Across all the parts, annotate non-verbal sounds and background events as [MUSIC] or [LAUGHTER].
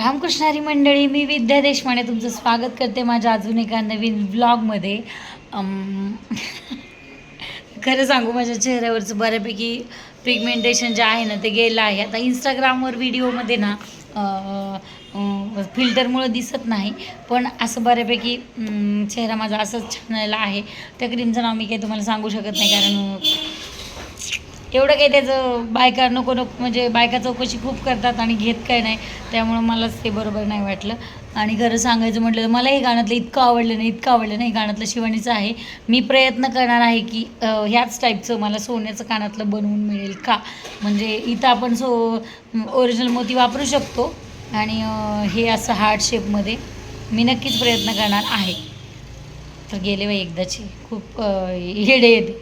रामकृष्णारी मंडळी मी विद्या देशपांडे तुमचं स्वागत करते माझ्या अजून एका नवीन ब्लॉगमध्ये [LAUGHS] खरं सांगू माझ्या चेहऱ्यावरचं बऱ्यापैकी पिगमेंटेशन जे आहे ना ते गेलं आहे. आता इंस्टाग्रामवर व्हिडिओमध्ये ना फिल्टरमुळं दिसत नाही पण असं बऱ्यापैकी चेहरा माझा असंच छान आहे. त्या क्रीमचं नाव मी काही तुम्हाला सांगू शकत नाही कारण एवढं काही त्याचं बायका नको नको म्हणजे बायका चौकशी खूप करतात आणि घेत काय नाही. त्यामुळं मलाच ते बरोबर नाही वाटलं. आणि खरं सांगायचं म्हटलं तर मला हे गाण्यातलं इतकं आवडलं नाही इतकं आवडलं नाही. हे गाण्यातलं शिवानीचं आहे. मी प्रयत्न करणार आहे की ह्याच टाईपचं मला सोन्याचं कानातलं बनवून मिळेल का? म्हणजे इथं आपण सो ओरिजिनल मोती वापरू शकतो. आणि हे असं हार्ट शेपमध्ये मी नक्कीच प्रयत्न करणार आहे. तर गेले बाई एकदाची. खूप हेडे येडे येते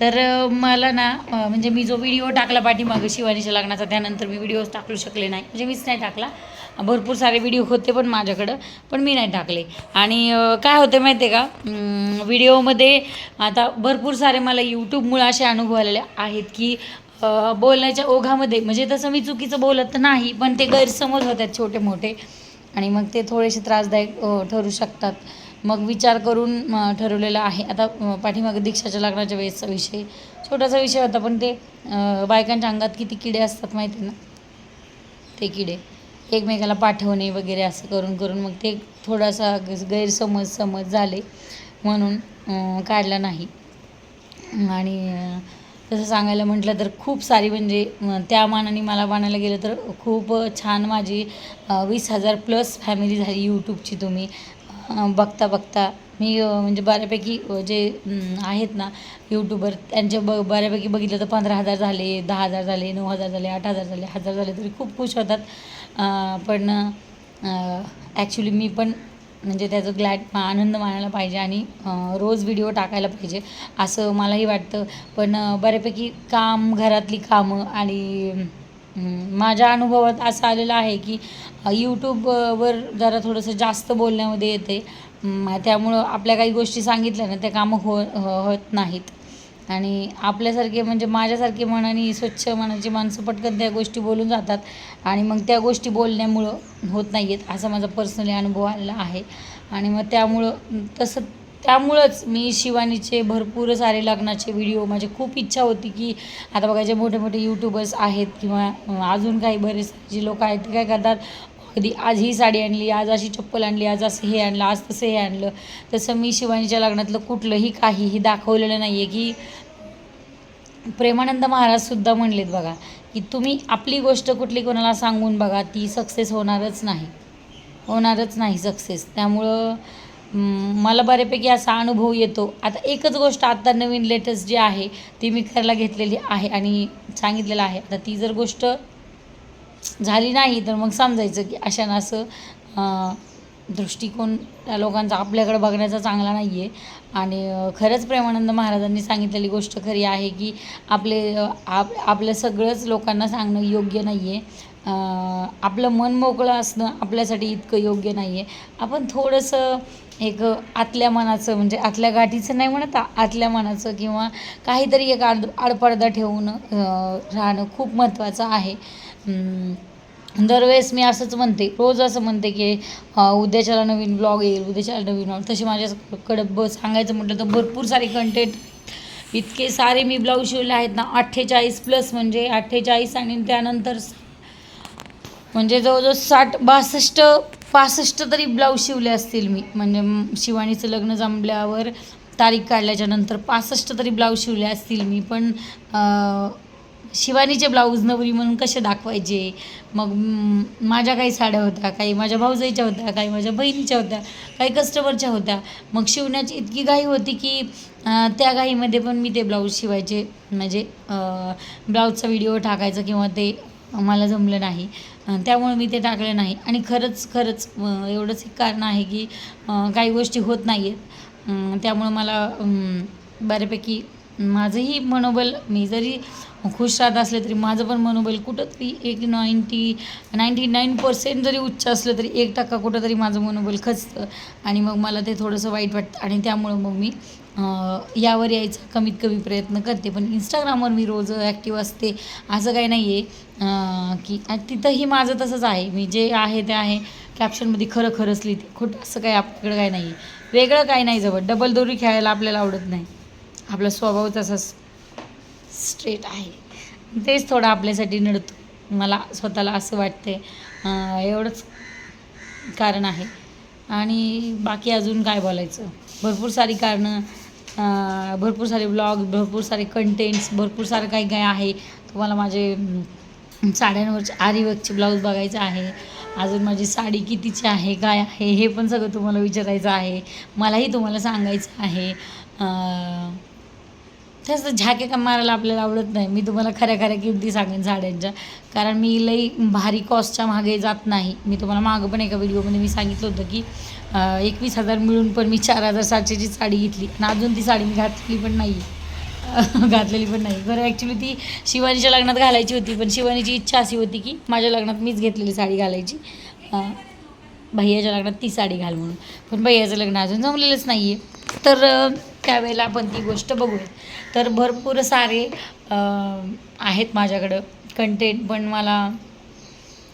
तर मला ना म्हणजे मी जो व्हिडिओ टाकला पाठीमागं शिवानीच्या लग्नाचा त्यानंतर मी व्हिडिओ टाकू शकले नाही. म्हणजे मीच नाही टाकला. भरपूर सारे व्हिडिओ होते पण माझ्याकडं पण मी नाही टाकले. आणि काय होतं माहिती आहे का व्हिडिओमध्ये आता भरपूर सारे मला यूट्यूबमुळे असे अनुभव आलेले आहेत की बोलण्याच्या ओघामध्ये म्हणजे तसं मी चुकीचं बोलत नाही पण ते गैरसमज होतात छोटे मोठे आणि मग ते थोडेसे त्रासदायक ठरू शकतात. मग विचार करून ठरवलेला ठरवलेलं आहे. आता पाठीमागे पाठीमागं दीक्षाच्या लग्नाच्या वेळेसचा विषय. छोटासा विषय होता पण ते बायकांच्या अंगात किती किडे असतात माहिती आहे ना? ते किडे. एकमेकाला पाठवणे वगैरे असं करून करून मग ते थोडासा ग- गैरसमज समज झाले म्हणून काढला नाही. आणि तसं सांगायला म्हटलं तर खूप सारी म्हणजे त्या मानाने मला म्हणायला गेलं तर खूप छान माझी वीस हजार प्लस फॅमिली झाली यूट्यूबची तुम्ही. बघता बघता मी म्हणजे बऱ्यापैकी जे आहेत ना यूट्यूबर त्यांचे ब बऱ्यापैकी बघितलं तर पंधरा हजार झाले दहा हजार झाले नऊ हजार झाले आठ हजार झाले हजार झाले तरी खूप खुश होतात. पण ॲक्च्युली मी पण म्हणजे त्याचं ग्लॅड आनंद मानायला पाहिजे आणि रोज व्हिडिओ टाकायला पाहिजे असं मलाही वाटतं. पण बऱ्यापैकी काम घरातली कामं आणि माझ्या अनुभवात असं आलेलं आहे की यूट्यूबवर जरा थोडंसं जास्त बोलण्यामध्ये येते. त्यामुळं आपल्या काही गोष्टी सांगितल्या ना त्या कामं हो हो- होत नाहीत. आणि आपल्यासारखे म्हणजे माझ्यासारखे मनाने स्वच्छ मनाची माणसं पटकन त्या गोष्टी बोलून जातात आणि मग त्या गोष्टी बोलण्यामुळं होत नाही आहेत असा माझा पर्सनली अनुभव आलेला आहे. आणि मग त्यामुळं तसं त्यामुळंच मी शिवानीचे भरपूर सारे लग्नाचे व्हिडिओ माझी खूप इच्छा होती की आता बघा जे मोठे मोठे यूट्यूबर्स आहेत किंवा अजून काही बरेच जे लोक आहेत ते काय करतात? कधी आज ही साडी आणली आज अशी चप्पल आणली आज असं हे आणलं आज तसं हे आणलं. तसं मी शिवानीच्या लग्नातलं कुठलंही काहीही दाखवलेलं नाही आहे की प्रेमानंद महाराजसुद्धा म्हणलेत बघा की तुम्ही आपली गोष्ट कुठली कोणाला सांगून बघा ती सक्सेस होणारच नाही. होणारच नाही सक्सेस त्यामुळं मला बऱ्यापैकी असा अनुभव येतो. आता एकच गोष्ट आत्ता नवीन लेटेस्ट जी आहे ती मी करायला घेतलेली आहे आणि सांगितलेलं आहे. आता ती जर गोष्ट झाली नाही तर मग समजायचं की अशानं असं दृष्टिकोन त्या लोकांचा आपल्याकडे बघण्याचा चांगला नाही आहे आणि खरंच प्रेमानंद महाराजांनी सांगितलेली गोष्ट खरी आहे की आपले आप आपलं सगळंच लोकांना सांगणं योग्य नाही आहे आपलं मन मोकळं असणं आपल्यासाठी इतकं योग्य नाही आहे आपण थोडंसं एक आतल्या मनाचं म्हणजे आतल्या गाठीचं नाही म्हणत आतल्या मनाचं किंवा काहीतरी एक आड आडपडदा ठेवून राहणं खूप महत्त्वाचं आहे. दरवेळेस मी असंच म्हणते रोज असं म्हणते की उद्याच्याला नवीन ब्लॉग येईल उद्याच्याला नवीन ब्लॉग तसे माझ्याकडं ब सांगायचं म्हटलं तर भरपूर सारे कंटेंट इतके सारे मी ब्लाऊज शिवले आहेत ना अठ्ठेचाळीस प्लस म्हणजे अठ्ठेचाळीस आणि त्यानंतर म्हणजे जवळजवळ साठ बासष्ट पासष्ट तरी ब्लाऊज शिवले असतील मी. म्हणजे शिवाणीचं शिवानीचं लग्न जमल्यावर तारीख काढल्याच्या नंतर पासष्ट तरी ब्लाऊज शिवले असतील मी. पण शिवानीचे ब्लाऊज नवरी म्हणून कसे दाखवायचे? मग माझ्या काही साड्या होत्या काही माझ्या भाऊजाईच्या होत्या काही माझ्या बहिणीच्या होत्या काही कस्टमरच्या होत्या. मग शिवण्याची इतकी घाई होती की त्या घाईमध्ये पण मी ते ब्लाऊज शिवायचे. म्हणजे ब्लाऊजचा व्हिडिओ टाकायचा किंवा ते मला जमलं नाही. त्यामुळे मी ते टाकलं नाही. आणि खरंच खरंच एवढंच एक कारण आहे की काही गोष्टी होत नाही आहेत त्यामुळं मला बऱ्यापैकी माझंही मनोबल मी जरी खुश राहत असले तरी माझं पण मनोबल कुठंतरी एक नाईंटी नाईंटी नाईन पर्सेंट जरी उच्च असलं तरी एक टक्का कुठंतरी माझं मनोबल खचतं. आणि मग मला ते थोडंसं वाईट वाटतं. आणि त्यामुळं मग मी यावर यायचा कमीत कमी प्रयत्न करते. पण इंस्टाग्रामवर मी रोज ॲक्टिव्ह असते. असं काही नाही आहे की तिथंही माझं तसंच आहे. मी जे आहे ते आहे. कॅप्शनमध्ये खरं खरंच लिहिते. खोटं असं काही आपल्याकडं काही नाही आहे वेगळं काही नाही जवळ. डबल दोरी खेळायला आपल्याला आवडत नाही. आपला स्वभाव तसाच स्ट्रेट आहे. तेच थोडं आपल्यासाठी नडतो. मला स्वतःला असं वाटते एवढंच कारण आहे. आणि बाकी अजून काय बोलायचं? भरपूर सारी कारणं भरपूर सारे ब्लॉग भरपूर सारे कंटेंट्स भरपूर सारं काही काय आहे. तुम्हाला माझे साड्यांवरचे आरीवर्कचे ब्लाऊज बघायचं आहे. अजून माझी साडी कितीची आहे काय आहे हे पण सगळं तुम्हाला विचारायचं आहे. मलाही तुम्हाला सांगायचं आहे. अं, झाके का मारायला आपल्याला आवडत नाही. मी तुम्हाला खऱ्या खऱ्या किमती सांगेन साड्यांच्या. कारण मी लई भारी कॉस्टच्या मागे जात नाही. मी तुम्हाला मागं पण एका व्हिडिओमध्ये मी सांगितलं होतं की एकवीस हजार मिळून पण मी चार हजार सातशेची साडी घेतली. आणि अजून ती साडी मी घातली पण नाही [LAUGHS] घातलेली पण नाही बरं ॲक्च्युली ती शिवानीच्या लग्नात घालायची होती. पण शिवानीची इच्छा अशी होती की माझ्या लग्नात मीच घेतलेली साडी घालायची. भैयाच्या लग्नात ती साडी घाल म्हणून. पण भैयाचं लग्न अजून जमलेलंच नाही आहे तर त्यावेळेला आपण ती गोष्ट बघूया तर भरपूर सारे आहेत माझ्याकडं कंटेंट पण मला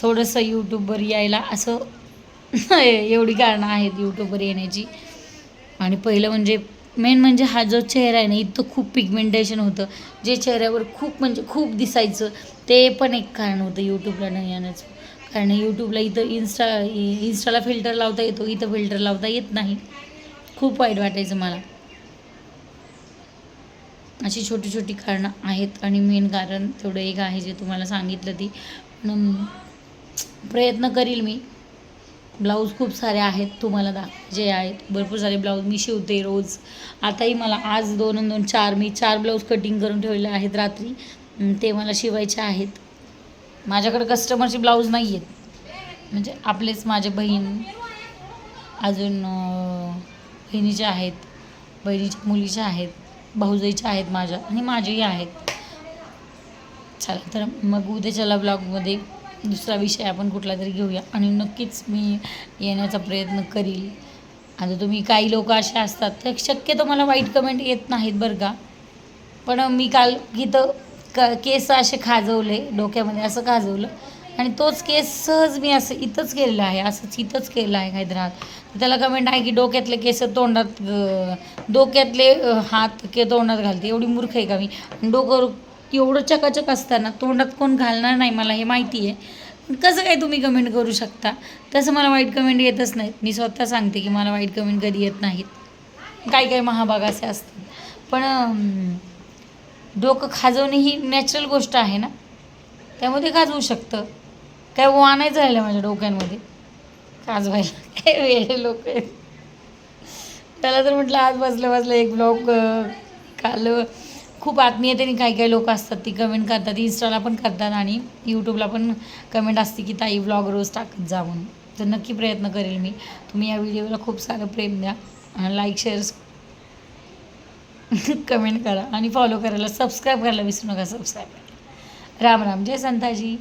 थोडंसं यूट्यूबवर यायला असं [LAUGHS] एवढी कारणं आहेत यूट्यूबवर येण्याची. आणि पहिलं म्हणजे मेन म्हणजे हा जो चेहरा आहे ना इथं खूप पिगमेंटेशन होतं. जे चेहऱ्यावर खूप म्हणजे खूप दिसायचं ते पण एक कारण होतं यूट्यूबला न येण्याचं. कारण यूट्यूबला इथं इन्स्टा इन्स्टाला फिल्टर लावता येतो इथं फिल्टर लावता येत नाही. खूप वाईट वाटायचं मला. अशी छोटी छोटी कारणं आहेत आणि मेन कारण तेवढं एक आहे जे तुम्हाला सांगितलं ती. पण प्रयत्न करील मी. ब्लाऊज खूप सारे आहेत तुम्हाला दा जे आहेत. भरपूर सारे ब्लाऊज मी शिवते रोज. आताही मला आज दोन दोन चार मी चार ब्लाऊज कटिंग करून ठेवले आहेत रात्री. ते मला शिवायचे आहेत. माझ्याकडे कस्टमरचे ब्लाऊज नाही आहेत म्हणजे आपलेच माझे बहीण अजून बहिणीचे आहेत बहिणीच्या मुलीचे आहेत. भाऊजाईच्या आहेत माझ्या आणि माझेही आहेत. चला तर मग उद्याच्याला ब्लॉगमध्ये दुसरा विषय आपण कुठला तरी घेऊया. आणि नक्कीच मी येण्याचा प्रयत्न करील. आता तुम्ही काही लोक असे असतात तर शक्यतो मला वाईट कमेंट येत नाहीत बरं का. पण मी काल इथं क केस असे खाजवले डोक्यामध्ये असं खाजवलं. आणि तोच केस सहज मी असं इथंच केलेला आहे असंच इथंच केलं आहे हैदराबाद. हात त्याला कमेंट आहे की डोक्यातले केस तोंडात डोक्यातले हात के तोंडात घालते. एवढी मूर्ख आहे का मी? आणि डोकं एवढं चकाचक असताना तोंडात कोण घालणार नाही मला हे माहिती आहे. पण कसं काय तुम्ही कमेंट करू शकता? तसं मला वाईट कमेंट येतच नाहीत. मी स्वतः सांगते की मला वाईट कमेंट कधी येत नाहीत. काही काही महाभाग असे असतात. पण डोकं खाजवणे ही नॅचरल गोष्ट आहे ना? त्यामध्ये खाजवू शकतं. काय वा नाही माझ्या डोक्यांमध्ये. खाजवायला काय वेळे लोक. आहेत त्याला तर म्हटलं आज बसलं बसलं एक ब्लॉग काल खूप आत्मीयतेने काही काही लोक असतात ती कमेंट करतात. इन्स्टाला पण करतात आणि यूट्यूबला पण कमेंट असते की ताई ब्लॉग रोज टाकत जा म्हणून. तर नक्की प्रयत्न करेल मी. तुम्ही या व्हिडिओला खूप सारं प्रेम द्या लाईक शेअर्स कमेंट करा आणि फॉलो करायला सबस्क्राईब करायला विसरू नका सबस्क्राईब करा. राम राम. जय संताजी.